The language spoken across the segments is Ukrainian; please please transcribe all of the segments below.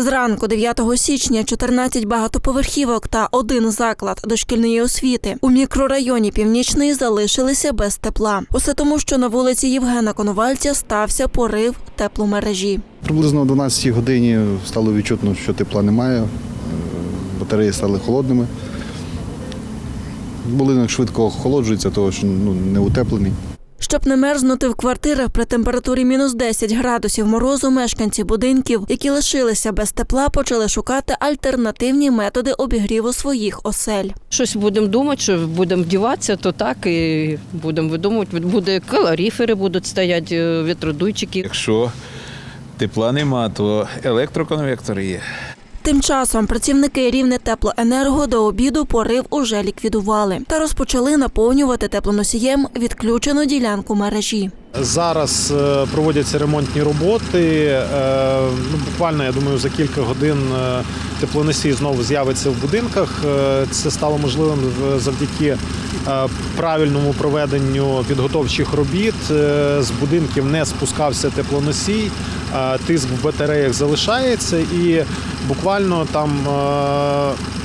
Зранку 9 січня 14 багатоповерхівок та один заклад дошкільної освіти у мікрорайоні Північний залишилися без тепла. Усе тому, що на вулиці Євгена Коновальця стався порив тепломережі. Приблизно о 12 годині стало відчутно, що тепла немає. Е, Батареї стали холодними. Будинок швидко охолоджується, тому що ну, не утеплений. Щоб не мерзнути в квартирах при температурі мінус 10 градусів морозу, мешканці будинків, які лишилися без тепла, почали шукати альтернативні методи обігріву своїх осель. Щось будемо думати, що будемо вдіватися, то так і будемо видумувати. Буде калоріфери будуть стояти, е, вітродуйчики. Якщо тепла нема, то електроконвектор є. Тим часом працівники рівне теплоенерго до обіду порив уже ліквідували та розпочали наповнювати теплоносієм відключену ділянку мережі. Зараз е, проводяться ремонтні роботи. Е, Ну, буквально, я думаю, за кілька годин е, теплоносій знову з'явиться в будинках. Це стало можливим завдяки правильному проведенню підготовчих робіт. З будинків не спускався теплоносій, тиск в батареях залишається і буквально там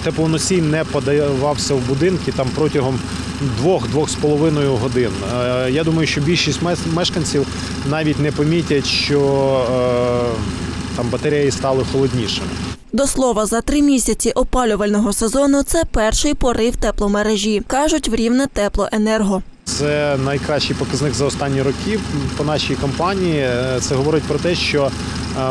теплоносій не подавався в будинки там протягом двох-двох з половиною годин. Е, Я думаю, що більшість мешканців навіть не помітять, що е, там батареї стали холоднішими. До слова, за три місяці опалювального сезону це перший порив тепломережі, кажуть в рівне теплоенерго. Це найкращий показник за останні роки по нашій компанії. Е, Це говорить про те, що е,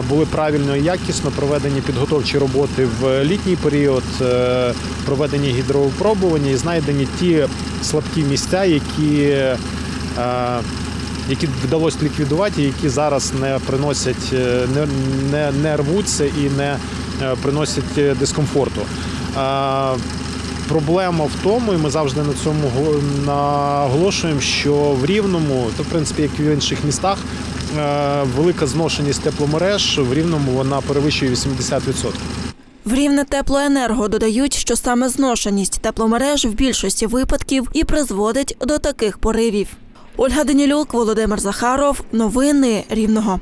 були правильно і якісно проведені підготовчі роботи в літній період, е, проведені гідровипробування і знайдені ті слабкі місця, які, які вдалося ліквідувати, які зараз не приносять, не, не, не рвуться і не приносять дискомфорту. Проблема в тому, і ми завжди на цьому го- наголошуємо, що в Рівному, то в принципі, як і в інших містах, е, велика зношеність тепломереж в Рівному вона перевищує 80%. В рівне теплоенерго додають, що саме зношеність тепломереж в більшості випадків і призводить до таких поривів. Ольга Данілюк, Володимир Захаров. Новини Рівного.